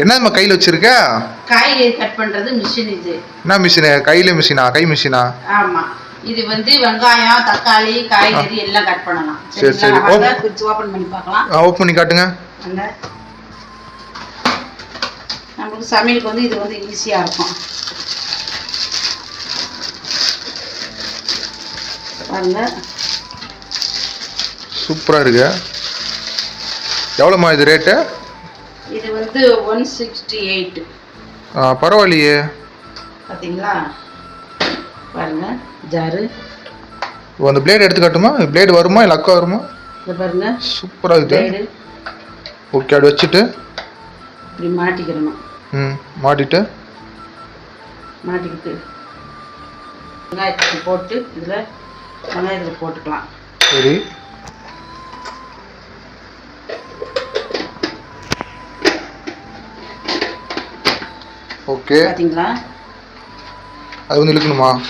என்னம்மா கையில் வச்சிருக்க? காய்கறி கட் பண்றது மிஷின் இது. என்ன மிஷினு கையில் மிஷினா கை மிஷினா ஆமா. இது வந்து வெங்காயம் தக்காளி காய்கறி எல்லாம் கட் பண்ணலாம். சரி, சரி. ஓபன் பண்ணி பார்க்கலாம். ஓப்பன் பண்ணி காட்டுங்க. நம்மளுக்கு சமையலுக்கு வந்து இது வந்து ஈஸியா இருக்கும். பாருங்க. சூப்பராக இருக்கு. எவ்வளோம்மா இது ரேட்டு இது வந்து ஒன் சிக்ஸ்டி எயிட் பரவாயில்லையே. பார்த்தீங்களா பாருங்க ஜாரு. அந்த பிளேடு எடுத்து காட்டுமா? பிளேடு வருமா இல்லை அக்கா வருமா? இதை பாருங்க சூப்பராக இருக்குது. ஓகே அப்படி வச்சுட்டு. இப்படி மாட்டிக்கிறணும் ம் மாட்டிட்டு. மாட்டிக்கிட்டு வெங்காயத்தை போட்டு இதில் வெங்காயத்தில் போட்டுக்கலாம். சரி. ஓகே. பார்த்தீங்களா அது வந்து இழுக்கணுமா?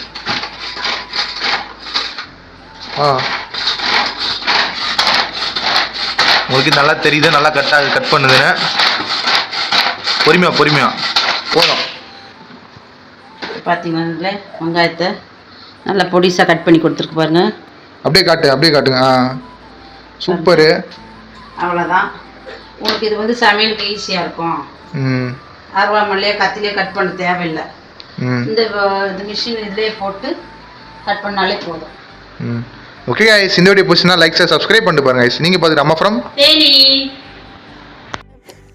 ஆ. உங்களுக்கு நல்லா தெரியுது நல்லா கட் ஆகுது கட் பண்ணுதுன்னு. பொறுமையா பொறுமையா. போதும். பார்த்தீங்களா வெங்காயத்தை நல்லா பொடிசாக கட் பண்ணி கொடுத்துருக்கு பாருங்க. அப்படியே காட்டு அப்படியே காட்டுங்க. ஆ. சூப்பரு. அவ்வளோதான் உங்களுக்கு இது வந்து சமையலுக்கு ஈஸியாக இருக்கும். ம். அருவாமல்லையே கத்திலே கட் பண்ண தேவையில்லை. இந்த இந்த மிஷின் இதிலே போட்டு கட் பண்ணாலே போதும். ஓகே guys இந்த வீடியோ பிடிச்சினா லைக் சப்ஸ்கிரைப் பண்ணிட்டு பாருங்க guys. நீங்கள் பார்த்துட்டு அம்மா ஃப்ரம் தேனி.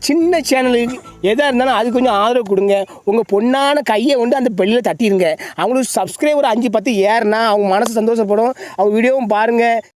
சின்ன சேனலுக்கு எதாக இருந்தாலும் அது கொஞ்சம் ஆதரவு கொடுங்க. உங்கள் பொண்ணான கையை வந்து அந்த பெல்லில் தட்டிடுங்க அவங்களுக்கு சப்ஸ்கிரைபர் அஞ்சு பத்து ஏறுனா அவங்க மனசு சந்தோஷப்படும். அவங்க வீடியோவும் பாருங்கள்